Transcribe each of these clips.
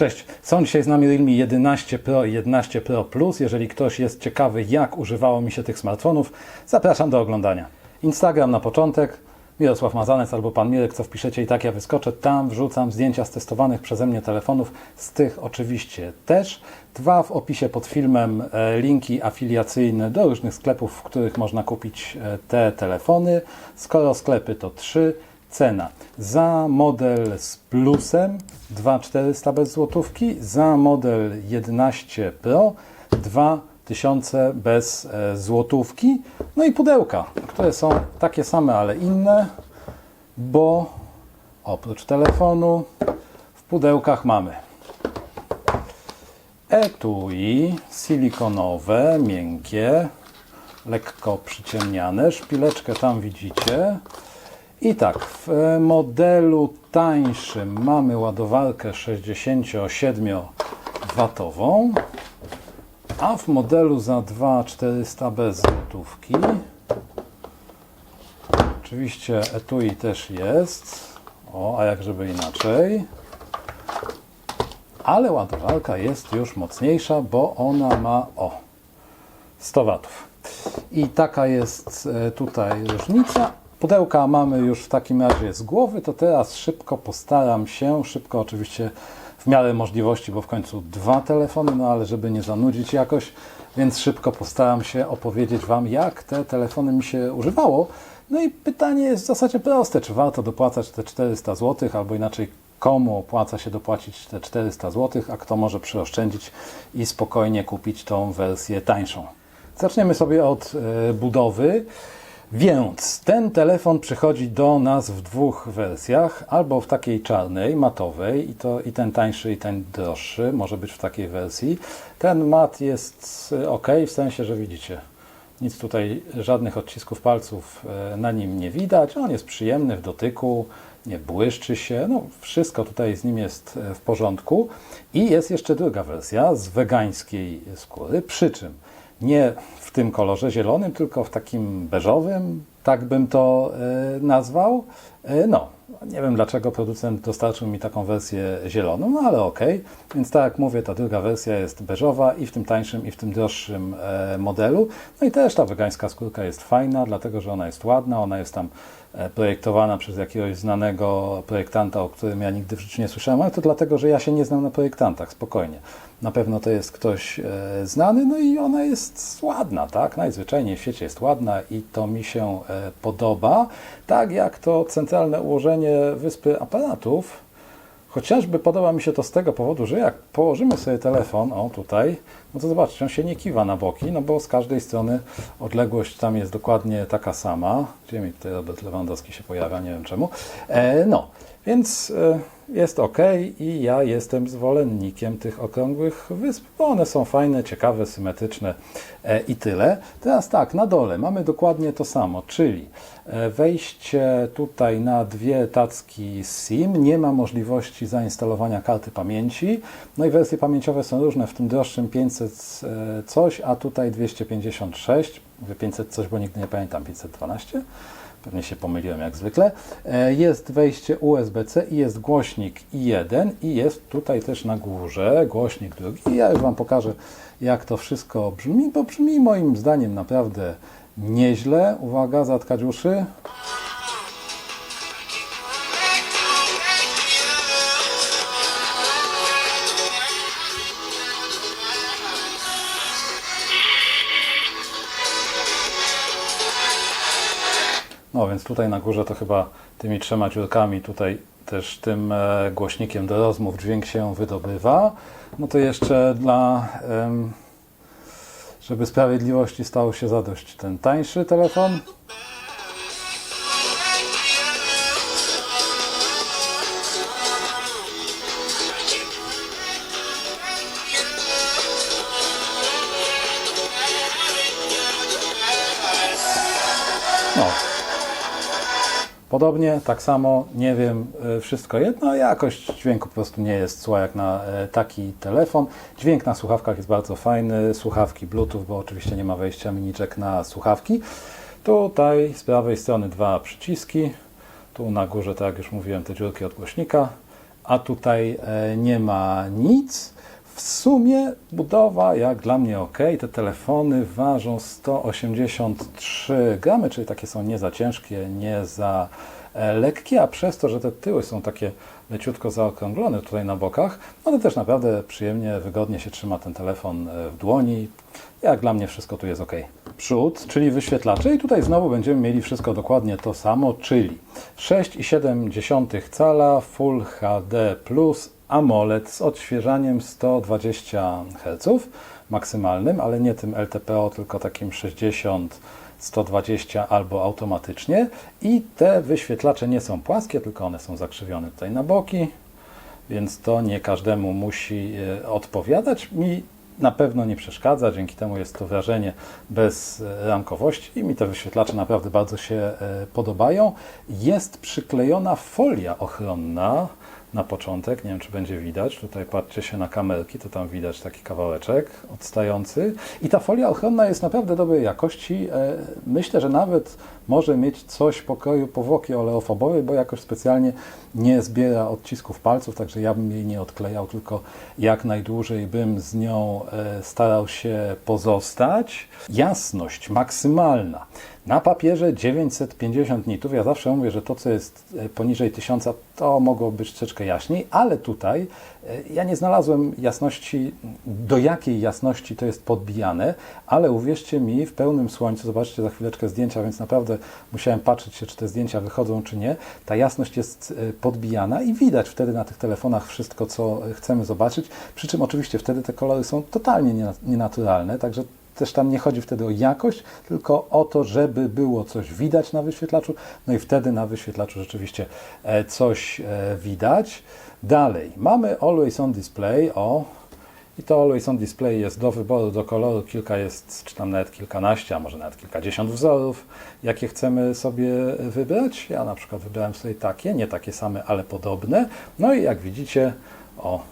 Cześć, są dzisiaj z nami Realme 11 Pro i 11 Pro Plus. Jeżeli ktoś jest ciekawy, jak używało mi się tych smartfonów, zapraszam do oglądania. Instagram na początek, Mirosław Mazanec albo Pan Mirek, co wpiszecie i tak ja wyskoczę. Tam wrzucam zdjęcia z testowanych przeze mnie telefonów, z tych oczywiście też. Dwa w opisie pod filmem e, linki afiliacyjne do różnych sklepów, w których można kupić e, te telefony. Skoro sklepy to trzy, cena za model z plusem 2400 bez złotówki, za model 11 Pro 2000 bez e, złotówki. No i pudełka, które są takie same, ale inne, bo oprócz telefonu w pudełkach mamy etui silikonowe, miękkie, lekko przyciemniane. Szpileczkę tam widzicie. I tak, w modelu tańszym mamy ładowarkę 67W, a w modelu za 2400 bez złotówki oczywiście etui też jest, o, a jak żeby inaczej, ale ładowarka jest już mocniejsza, bo ona ma, o, 100 watów. I taka jest e, tutaj różnica. Pudełka mamy już w takim razie z głowy, to teraz szybko postaram się, szybko oczywiście w miarę możliwości, bo w końcu dwa telefony, no ale żeby nie zanudzić jakoś, więc szybko postaram się opowiedzieć Wam, jak te telefony mi się używało. No i pytanie jest w zasadzie proste, czy warto dopłacać te 400 zł, albo inaczej komu opłaca się dopłacić te 400 zł, a kto może przyoszczędzić i spokojnie kupić tą wersję tańszą. Zaczniemy sobie od e, budowy. Więc ten telefon przychodzi do nas w dwóch wersjach, albo w takiej czarnej, matowej, i, to, i ten tańszy, i ten droższy, może być w takiej wersji. Ten mat jest ok, w sensie, że widzicie, nic tutaj, żadnych odcisków palców e, na nim nie widać. On jest przyjemny w dotyku, nie błyszczy się, no wszystko tutaj z nim jest e, w porządku. I jest jeszcze druga wersja z wegańskiej skóry, przy czym nie w tym kolorze zielonym, tylko w takim beżowym, tak bym to e, nazwał. E, no, nie wiem dlaczego producent dostarczył mi taką wersję zieloną, no ale okej. Więc tak jak mówię, ta druga wersja jest beżowa i w tym tańszym, i w tym droższym e, modelu. No i też ta wegańska skórka jest fajna, dlatego że ona jest ładna, ona jest tam projektowana przez jakiegoś znanego projektanta, o którym ja nigdy w życiu nie słyszałem, ale to dlatego, że ja się nie znam na projektantach, spokojnie. Na pewno to jest ktoś e, znany, no i ona jest ładna, tak? Najzwyczajniej w świecie jest ładna i to mi się e, podoba. Tak jak to centralne ułożenie wyspy aparatów, Chociażby podoba mi się to z tego powodu, że jak położymy sobie telefon, o tutaj, no to zobaczcie, on się nie kiwa na boki, no bo z każdej strony odległość tam jest dokładnie taka sama. Gdzie mi tutaj Robert Lewandowski się pojawia, nie wiem czemu. E, no, więc e, jest ok i ja jestem zwolennikiem tych okrągłych wysp, bo one są fajne, ciekawe, symetryczne e, i tyle. Teraz tak, na dole mamy dokładnie to samo, czyli e, wejście tutaj na dwie tacki SIM, nie ma możliwości zainstalowania karty pamięci, no i wersje pamięciowe są różne, w tym droższym 500 e, coś, a tutaj 256, mówię 500 coś, bo nigdy nie pamiętam, 512? Pewnie się pomyliłem jak zwykle. E, Jest wejście USB-C i jest głośnik i1 i jest tutaj też na górze głośnik drugi. I ja już Wam pokażę jak to wszystko brzmi, bo brzmi moim zdaniem naprawdę nieźle. Uwaga, zatkać uszy. No więc tutaj na górze to chyba tymi trzema dziurkami tutaj też tym e, głośnikiem do rozmów dźwięk się wydobywa. No to jeszcze dla, żeby sprawiedliwości stało się zadość ten tańszy telefon. Podobnie, tak samo, nie wiem, y, wszystko jedno, jakość dźwięku po prostu nie jest zła jak na e, taki telefon. Dźwięk na słuchawkach jest bardzo fajny, słuchawki Bluetooth, bo oczywiście nie ma wejścia miniczek na słuchawki. Tutaj z prawej strony dwa przyciski, tu na górze, tak jak już mówiłem, te dziurki od głośnika. a tutaj e, nie ma nic. W sumie budowa jak dla mnie ok. Te telefony ważą 183 gramy, czyli takie są nie za ciężkie, nie za e, lekkie, a przez to, że te tyły są takie leciutko zaokrąglone tutaj na bokach, one też naprawdę przyjemnie, wygodnie się trzyma ten telefon e, w dłoni. Jak dla mnie wszystko tu jest ok. Przód, czyli wyświetlacze i tutaj znowu będziemy mieli wszystko dokładnie to samo, czyli 6,7 cala Full HD AMOLED z odświeżaniem 120 Hz maksymalnym, ale nie tym LTPO, tylko takim 60 120 albo automatycznie i te wyświetlacze nie są płaskie, tylko one są zakrzywione tutaj na boki, więc to nie każdemu musi e, odpowiadać. Mi na pewno nie przeszkadza, dzięki temu jest to wrażenie bez e, ramkowości i mi te wyświetlacze naprawdę bardzo się e, podobają. Jest przyklejona folia ochronna na początek, nie wiem czy będzie widać, tutaj patrzcie się na kamerki, to tam widać taki kawałeczek odstający i ta folia ochronna jest naprawdę dobrej jakości. E, Myślę, że nawet może mieć coś pokroju powłoki oleofobowej, bo jakoś specjalnie nie zbiera odcisków palców, także ja bym jej nie odklejał, tylko jak najdłużej bym z nią e, starał się pozostać. Jasność maksymalna. Na papierze 950 nitów. Ja zawsze mówię, że to, co jest e, poniżej 1000, to mogło być troszeczkę jaśniej, ale tutaj e, ja nie znalazłem jasności, do jakiej jasności to jest podbijane, ale uwierzcie mi, w pełnym słońcu, zobaczcie za chwileczkę zdjęcia, więc naprawdę musiałem patrzeć się, czy te zdjęcia wychodzą, czy nie. Ta jasność jest e, podbijana i widać wtedy na tych telefonach wszystko, co chcemy zobaczyć. Przy czym oczywiście wtedy te kolory są totalnie niena- nienaturalne, także też tam nie chodzi wtedy o jakość, tylko o to, żeby było coś widać na wyświetlaczu. No i wtedy na wyświetlaczu rzeczywiście e, coś e, widać. Dalej, mamy Always On Display. O, i to Always On Display jest do wyboru, do koloru. Kilka jest, czy tam nawet kilkanaście, a może nawet kilkadziesiąt wzorów, jakie chcemy sobie wybrać. Ja na przykład wybrałem sobie takie, nie takie same, ale podobne. No i jak widzicie, o,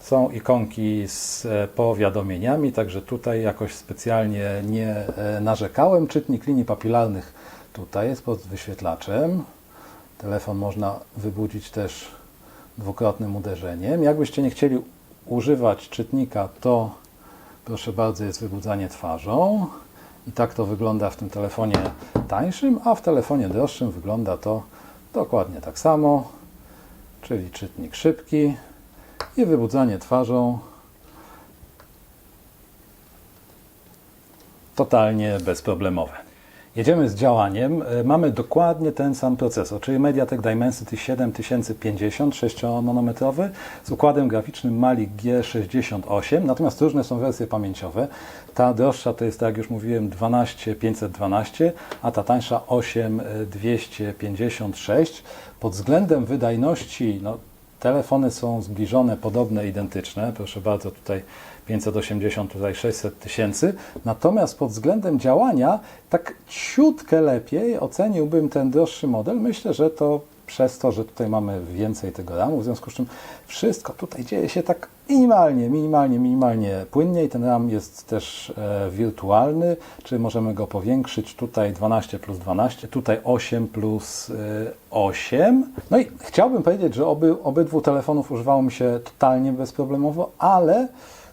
są ikonki z e, powiadomieniami, także tutaj jakoś specjalnie nie e, narzekałem. Czytnik linii papilarnych tutaj jest pod wyświetlaczem. Telefon można wybudzić też dwukrotnym uderzeniem. Jakbyście nie chcieli używać czytnika, to proszę bardzo, jest wybudzanie twarzą. I tak to wygląda w tym telefonie tańszym, a w telefonie droższym wygląda to dokładnie tak samo, czyli czytnik szybki i wybudzanie twarzą totalnie bezproblemowe. Jedziemy z działaniem. E, Mamy dokładnie ten sam procesor, czyli MediaTek Dimensity 7050 6-nanometrowy z układem graficznym Mali G68, natomiast różne są wersje pamięciowe. Ta droższa to jest, tak jak już mówiłem, 12512, a ta tańsza 8256. Pod względem wydajności, no, Telefony są zbliżone, podobne, identyczne. Proszę bardzo, tutaj 580, tutaj 600 tysięcy. Natomiast pod względem działania, tak ciutkę lepiej oceniłbym ten droższy model. Myślę, że to przez to, że tutaj mamy więcej tego RAMu, w związku z czym wszystko tutaj dzieje się tak minimalnie, minimalnie, minimalnie płynnie i ten RAM jest też e, wirtualny, czyli możemy go powiększyć tutaj 12 plus 12, tutaj 8 plus e, 8. No i chciałbym powiedzieć, że oby, obydwu telefonów używało mi się totalnie bezproblemowo, ale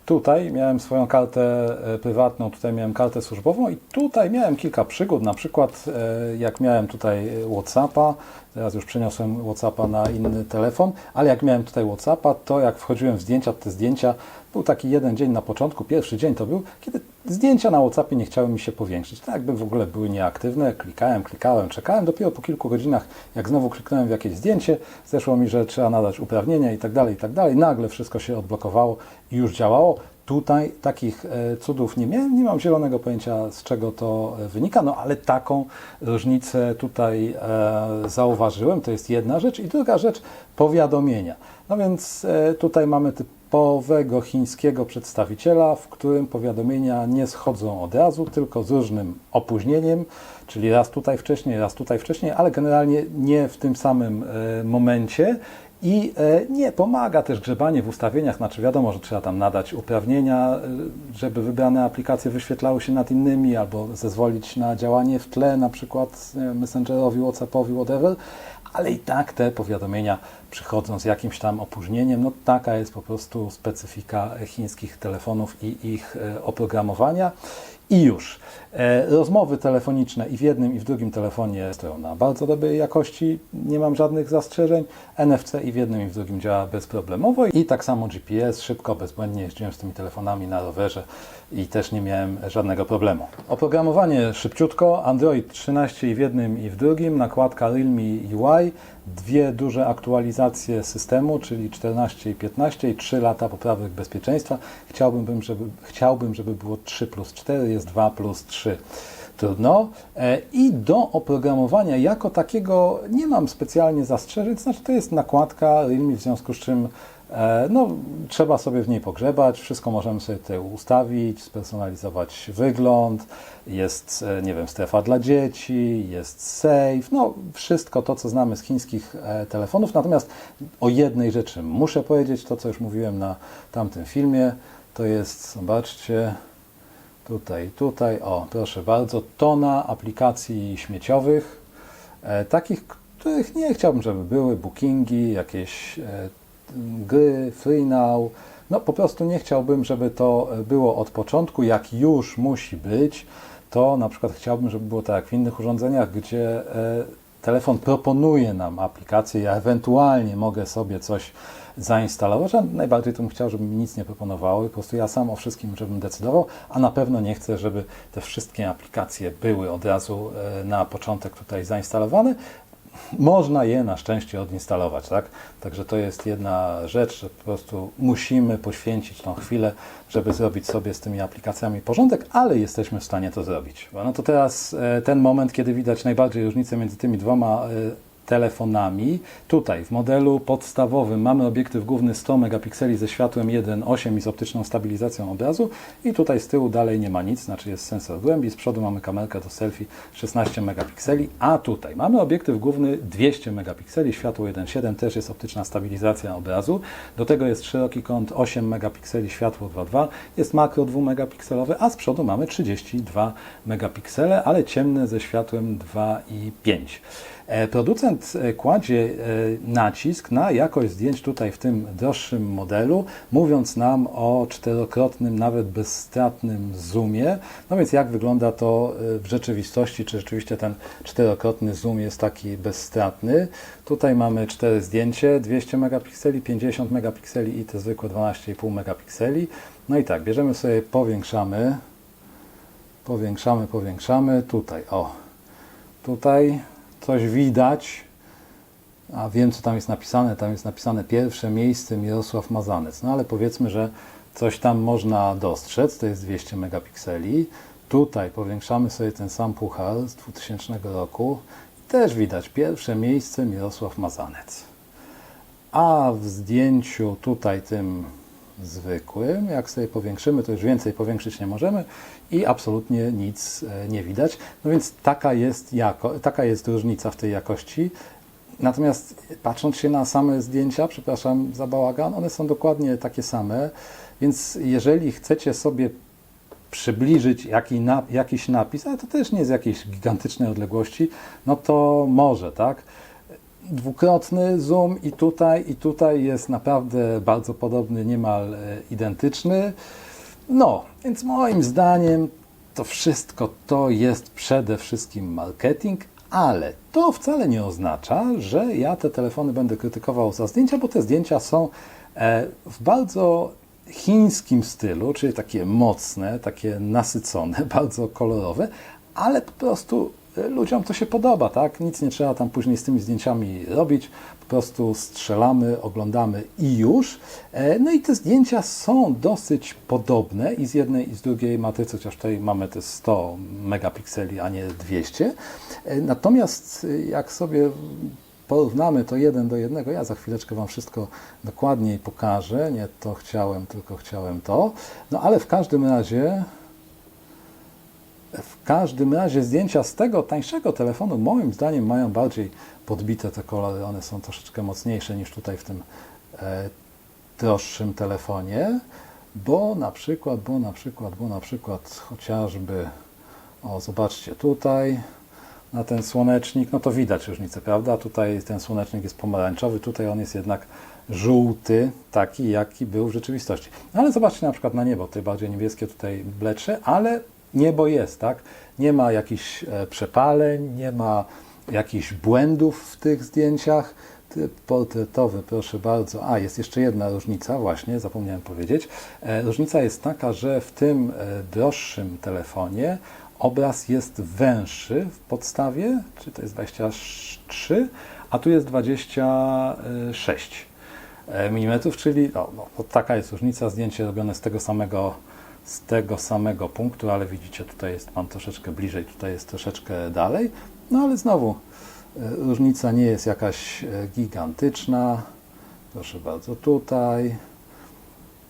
Tutaj miałem swoją kartę e, prywatną, tutaj miałem kartę służbową i tutaj miałem kilka przygód, na przykład e, jak miałem tutaj Whatsappa, teraz już przeniosłem Whatsappa na inny telefon, ale jak miałem tutaj Whatsappa, to jak wchodziłem w zdjęcia, te zdjęcia, był taki jeden dzień na początku, pierwszy dzień to był, kiedy zdjęcia na Whatsappie nie chciały mi się powiększyć, tak jakby w ogóle były nieaktywne, klikałem, klikałem, czekałem, dopiero po kilku godzinach, jak znowu kliknąłem w jakieś zdjęcie, zeszło mi, że trzeba nadać uprawnienia i tak dalej, i tak dalej, nagle wszystko się odblokowało już działało. Tutaj takich e, cudów nie miałem, nie mam zielonego pojęcia z czego to e, wynika, no ale taką różnicę tutaj e, zauważyłem, to jest jedna rzecz. I druga rzecz, powiadomienia. No więc tutaj mamy typowego chińskiego przedstawiciela, w którym powiadomienia nie schodzą od razu, tylko z różnym opóźnieniem, czyli raz tutaj wcześniej, raz tutaj wcześniej, ale generalnie nie w tym samym momencie. I e, nie pomaga też grzebanie w ustawieniach, znaczy wiadomo, że trzeba tam nadać uprawnienia, e, żeby wybrane aplikacje wyświetlały się nad innymi, albo zezwolić na działanie w tle, na przykład Messengerowi, Whatsappowi, whatever, ale i tak te powiadomienia przychodzą z jakimś tam opóźnieniem. No taka jest po prostu specyfika chińskich telefonów i ich e, oprogramowania. I już. E, Rozmowy telefoniczne i w jednym, i w drugim telefonie stoją na bardzo dobrej jakości, nie mam żadnych zastrzeżeń. NFC i w jednym, i w drugim działa bezproblemowo. I tak samo GPS, szybko, bezbłędnie jeździłem z tymi telefonami na rowerze i też nie miałem żadnego problemu. Oprogramowanie szybciutko, Android 13 i w jednym, i w drugim, nakładka Realme UI, dwie duże aktualizacje systemu, czyli 14 i 15 i 3 lata poprawek bezpieczeństwa. Chciałbym, żeby, chciałbym, żeby było 3 plus 4, jest 2 plus 3. Trudno. E, I do oprogramowania jako takiego nie mam specjalnie zastrzeżeń, znaczy to jest nakładka Realme, w związku z czym no, trzeba sobie w niej pogrzebać, wszystko możemy sobie tutaj ustawić, spersonalizować wygląd, jest, e, nie wiem, strefa dla dzieci, jest save, no wszystko to, co znamy z chińskich e, telefonów. Natomiast o jednej rzeczy muszę powiedzieć, to co już mówiłem na tamtym filmie, to jest, zobaczcie, tutaj, tutaj, o proszę bardzo, tona aplikacji śmieciowych, e, takich, których nie chciałbym, żeby były, bookingi, jakieś e, gry, now, no po prostu nie chciałbym, żeby to było od początku, jak już musi być, to na przykład chciałbym, żeby było tak jak w innych urządzeniach, gdzie e, telefon proponuje nam aplikację, ja ewentualnie mogę sobie coś zainstalować, a najbardziej to bym chciał, żeby mi nic nie proponowało. Po prostu ja sam o wszystkim, żebym decydował, a na pewno nie chcę, żeby te wszystkie aplikacje były od razu e, na początek tutaj zainstalowane. Można je na szczęście odinstalować, tak? Także to jest jedna rzecz, że po prostu musimy poświęcić tą chwilę, żeby zrobić sobie z tymi aplikacjami porządek, ale jesteśmy w stanie to zrobić. No to teraz e, ten moment, kiedy widać najbardziej różnicę między tymi dwoma e, telefonami. Tutaj w modelu podstawowym mamy obiektyw główny 100 megapikseli ze światłem 1.8 i z optyczną stabilizacją obrazu. I tutaj z tyłu dalej nie ma nic, znaczy jest sensor głębi, z przodu mamy kamerkę do selfie 16 megapikseli, a tutaj mamy obiektyw główny 200 megapikseli, światło 1.7 też jest optyczna stabilizacja obrazu, do tego jest szeroki kąt 8 megapikseli, światło 2.2, jest makro 2 megapikselowy, a z przodu mamy 32 megapiksele, ale ciemne ze światłem 2.5. E, Producent e, kładzie e, nacisk na jakość zdjęć tutaj w tym droższym modelu, mówiąc nam o czterokrotnym, nawet bezstratnym zoomie. No więc jak wygląda to w rzeczywistości, czy rzeczywiście ten czterokrotny zoom jest taki bezstratny. Tutaj mamy cztery zdjęcie, 200 megapikseli, 50 megapikseli i te zwykłe 12,5 megapikseli. No i tak, bierzemy sobie, powiększamy, powiększamy, powiększamy, tutaj, o, tutaj coś widać, a wiem, co tam jest napisane. Tam jest napisane pierwsze miejsce Mirosław Mazanec. No ale powiedzmy, że coś tam można dostrzec, to jest 200 megapikseli. Tutaj powiększamy sobie ten sam puchar z 2000 roku też widać pierwsze miejsce Mirosław Mazanec. A w zdjęciu tutaj tym zwykłym, jak sobie powiększymy, to już więcej powiększyć nie możemy i absolutnie nic e, nie widać. No więc taka jest, jako, taka jest różnica w tej jakości. Natomiast patrząc się na same zdjęcia, przepraszam za bałagan, one są dokładnie takie same, więc jeżeli chcecie sobie przybliżyć jaki na, jakiś napis, ale to też nie z jakiejś gigantycznej odległości, no to może, tak? Dwukrotny zoom i tutaj, i tutaj jest naprawdę bardzo podobny, niemal e, identyczny. No, więc moim zdaniem to wszystko to jest przede wszystkim marketing, ale to wcale nie oznacza, że ja te telefony będę krytykował za zdjęcia, bo te zdjęcia są e, w bardzo chińskim stylu, czyli takie mocne, takie nasycone, bardzo kolorowe, ale po prostu ludziom to się podoba, tak? Nic nie trzeba tam później z tymi zdjęciami robić, po prostu strzelamy, oglądamy i już. E, no i te zdjęcia są dosyć podobne i z jednej i z drugiej matrycy, chociaż tutaj mamy te 100 megapikseli, a nie 200. E, natomiast jak sobie porównamy to jeden do jednego, ja za chwileczkę Wam wszystko dokładniej pokażę, nie to chciałem, tylko chciałem to. No ale w każdym razie W każdym razie zdjęcia z tego tańszego telefonu moim zdaniem mają bardziej podbite te kolory. One są troszeczkę mocniejsze niż tutaj w tym e, droższym telefonie, bo na przykład, bo na przykład, bo na przykład chociażby, o zobaczcie tutaj, na ten słonecznik, no to widać różnicę, prawda? Tutaj ten słonecznik jest pomarańczowy, tutaj on jest jednak żółty, taki jaki był w rzeczywistości. Ale zobaczcie na przykład na niebo, tutaj bardziej niebieskie, tutaj blecze, ale niebo jest, tak? Nie ma jakichś e, przepaleń, nie ma jakichś błędów w tych zdjęciach. Typ portretowy, proszę bardzo. A, jest jeszcze jedna różnica, właśnie, zapomniałem powiedzieć. E, Różnica jest taka, że w tym e, droższym telefonie obraz jest węższy w podstawie, czy to jest 23, a tu jest 26 mm, czyli no, no, taka jest różnica. Zdjęcie robione z tego samego z tego samego punktu, ale widzicie, tutaj jest mam troszeczkę bliżej, tutaj jest troszeczkę dalej. No ale znowu e, różnica nie jest jakaś e, gigantyczna. Proszę bardzo, tutaj.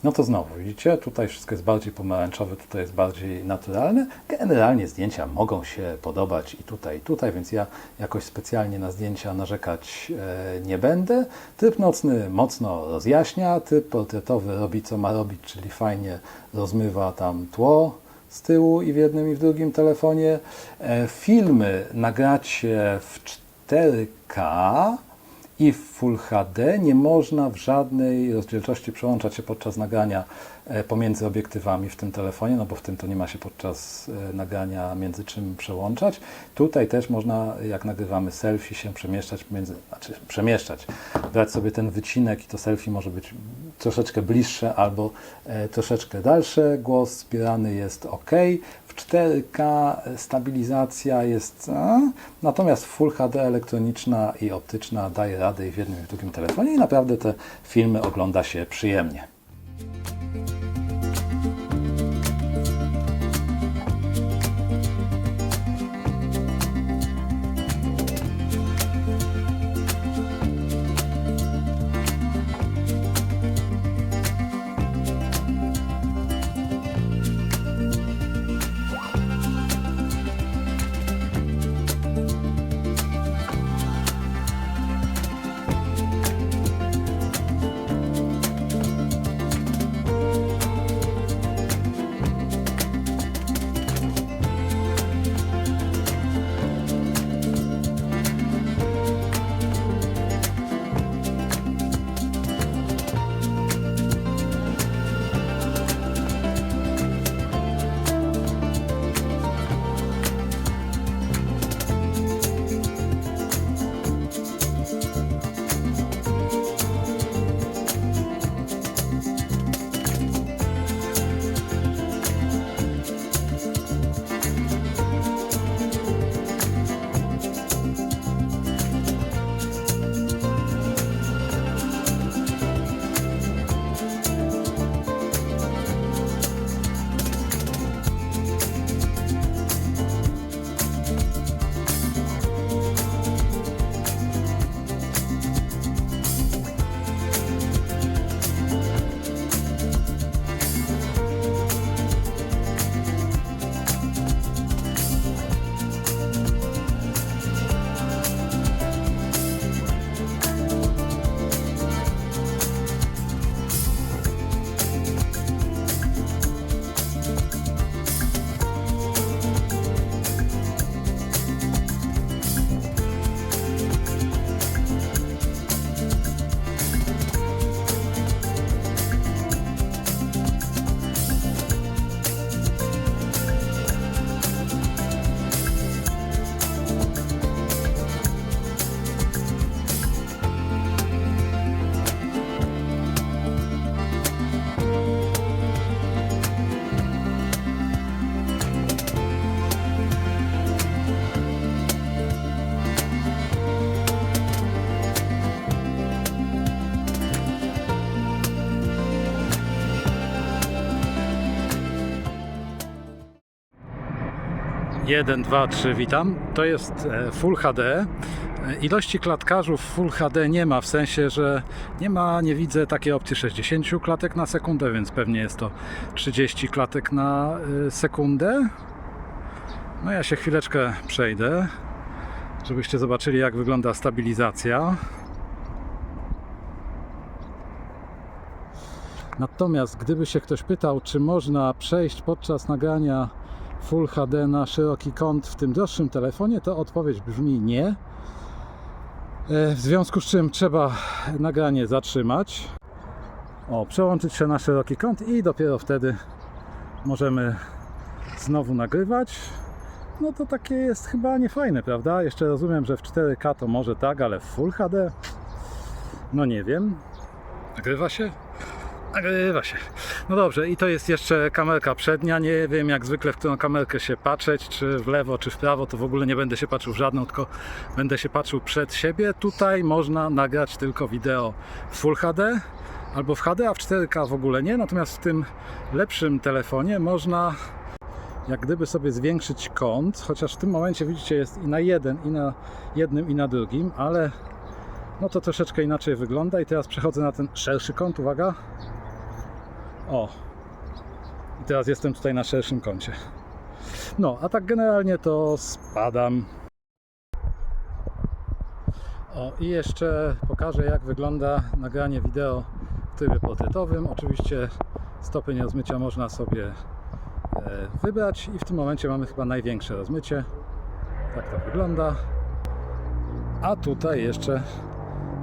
No to znowu, widzicie, tutaj wszystko jest bardziej pomarańczowe, tutaj jest bardziej naturalne. Generalnie zdjęcia mogą się podobać i tutaj, i tutaj, więc ja jakoś specjalnie na zdjęcia narzekać e, nie będę. Tryb nocny mocno rozjaśnia, tryb portretowy robi co ma robić, czyli fajnie rozmywa tam tło z tyłu i w jednym i w drugim telefonie. E, filmy nagracie w 4K i w Full HD nie można w żadnej rozdzielczości przełączać się podczas nagrania e, pomiędzy obiektywami w tym telefonie, no bo w tym to nie ma się podczas e, nagrania między czym przełączać. Tutaj też można, jak nagrywamy selfie, się przemieszczać między, znaczy przemieszczać, brać sobie ten wycinek i to selfie może być troszeczkę bliższe albo e, troszeczkę dalsze. Głos zbierany jest ok. W 4K stabilizacja jest, a, natomiast Full HD elektroniczna i optyczna daje radę i w jednym i w drugim telefonie i naprawdę te filmy ogląda się przyjemnie. Jeden, dwa, trzy, witam. To jest e, Full HD. E, Ilości klatkarzów Full HD nie ma, w sensie, że nie ma, nie widzę takiej opcji 60 klatek na sekundę, więc pewnie jest to 30 klatek na e, sekundę. No ja się chwileczkę przejdę, żebyście zobaczyli jak wygląda stabilizacja. Natomiast gdyby się ktoś pytał, czy można przejść podczas nagrania Full HD na szeroki kąt w tym droższym telefonie, to odpowiedź brzmi nie. E, W związku z czym trzeba nagranie zatrzymać. O, przełączyć się na szeroki kąt i dopiero wtedy możemy znowu nagrywać. No to takie jest chyba niefajne, prawda? Jeszcze rozumiem, że w 4K to może tak, ale w Full HD? No nie wiem. Nagrywa się? Nagrywa się. No dobrze, i to jest jeszcze kamerka przednia. Nie wiem jak zwykle, w którą kamerkę się patrzeć, czy w lewo, czy w prawo. To w ogóle nie będę się patrzył w żadną, tylko będę się patrzył przed siebie. Tutaj można nagrać tylko wideo w Full HD albo w HD, a w 4K w ogóle nie. Natomiast w tym lepszym telefonie można jak gdyby sobie zwiększyć kąt, chociaż w tym momencie widzicie jest i na jeden, i na jednym, i na drugim, ale no to troszeczkę inaczej wygląda i teraz przechodzę na ten szerszy kąt, uwaga. O. I teraz jestem tutaj na szerszym kącie. No, a tak generalnie to spadam. O, i jeszcze pokażę jak wygląda nagranie wideo w trybie portretowym. Oczywiście stopień rozmycia można sobie e, wybrać i w tym momencie mamy chyba największe rozmycie. Tak to wygląda. A tutaj jeszcze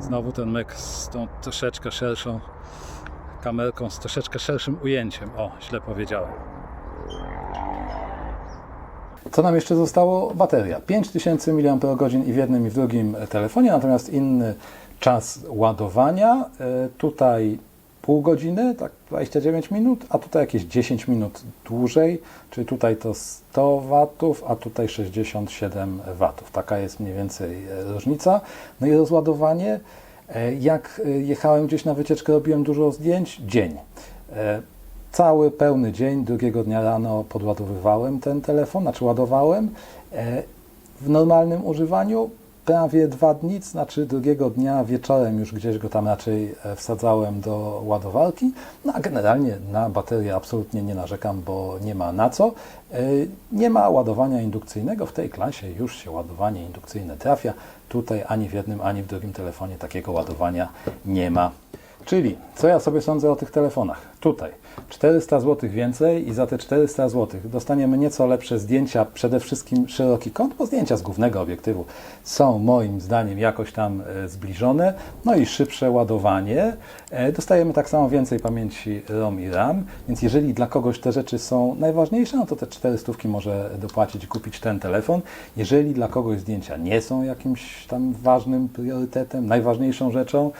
znowu ten myk z tą troszeczkę szerszą kamerką, z troszeczkę szerszym ujęciem. O, źle powiedziałem. Co nam jeszcze zostało? Bateria. 5000 mAh i w jednym i w drugim telefonie, natomiast inny czas ładowania. E, Tutaj pół godziny, tak 29 minut, a tutaj jakieś 10 minut dłużej, czyli tutaj to 100 watów, a tutaj 67 watów. Taka jest mniej więcej e, różnica. No i rozładowanie. E, Jak e, jechałem gdzieś na wycieczkę, robiłem dużo zdjęć. Dzień. E, Cały pełny dzień, drugiego dnia rano podładowywałem ten telefon, znaczy ładowałem. W normalnym używaniu prawie dwa dni, znaczy drugiego dnia wieczorem już gdzieś go tam raczej e, wsadzałem do ładowarki. No a generalnie na baterię absolutnie nie narzekam, bo nie ma na co. E, Nie ma ładowania indukcyjnego. W tej klasie już się ładowanie indukcyjne trafia. Tutaj ani w jednym, ani w drugim telefonie takiego ładowania nie ma. Czyli, co ja sobie sądzę o tych telefonach? Tutaj 400 zł więcej i za te 400 zł dostaniemy nieco lepsze zdjęcia, przede wszystkim szeroki kąt, bo zdjęcia z głównego obiektywu są moim zdaniem jakoś tam e, zbliżone, no i szybsze ładowanie. E, Dostajemy tak samo więcej pamięci ROM i RAM, więc jeżeli dla kogoś te rzeczy są najważniejsze, no to te 400 może dopłacić i kupić ten telefon. Jeżeli dla kogoś zdjęcia nie są jakimś tam ważnym priorytetem, najważniejszą rzeczą,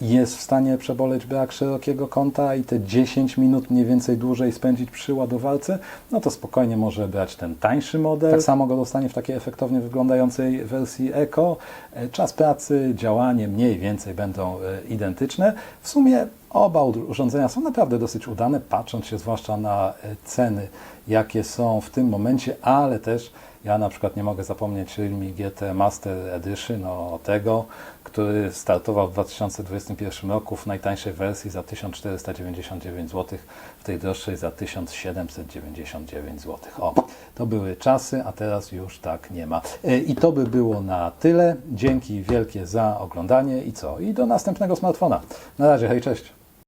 jest w stanie przeboleć brak szerokiego kąta i te 10 minut mniej więcej dłużej spędzić przy ładowarce, no to spokojnie może brać ten tańszy model. Tak samo go dostanie w takiej efektownie wyglądającej wersji Eco. E, Czas pracy, działanie mniej więcej będą e, identyczne. W sumie oba urządzenia są naprawdę dosyć udane, patrząc się zwłaszcza na e, ceny, jakie są w tym momencie, ale też ja na przykład nie mogę zapomnieć Realme GT Master Edition, no tego, który startował w 2021 roku w najtańszej wersji za 1499 zł, w tej droższej za 1799 zł. O, to były czasy, a teraz już tak nie ma. E, I to by było na tyle. Dzięki wielkie za oglądanie i co? I do następnego smartfona. Na razie, hej, cześć.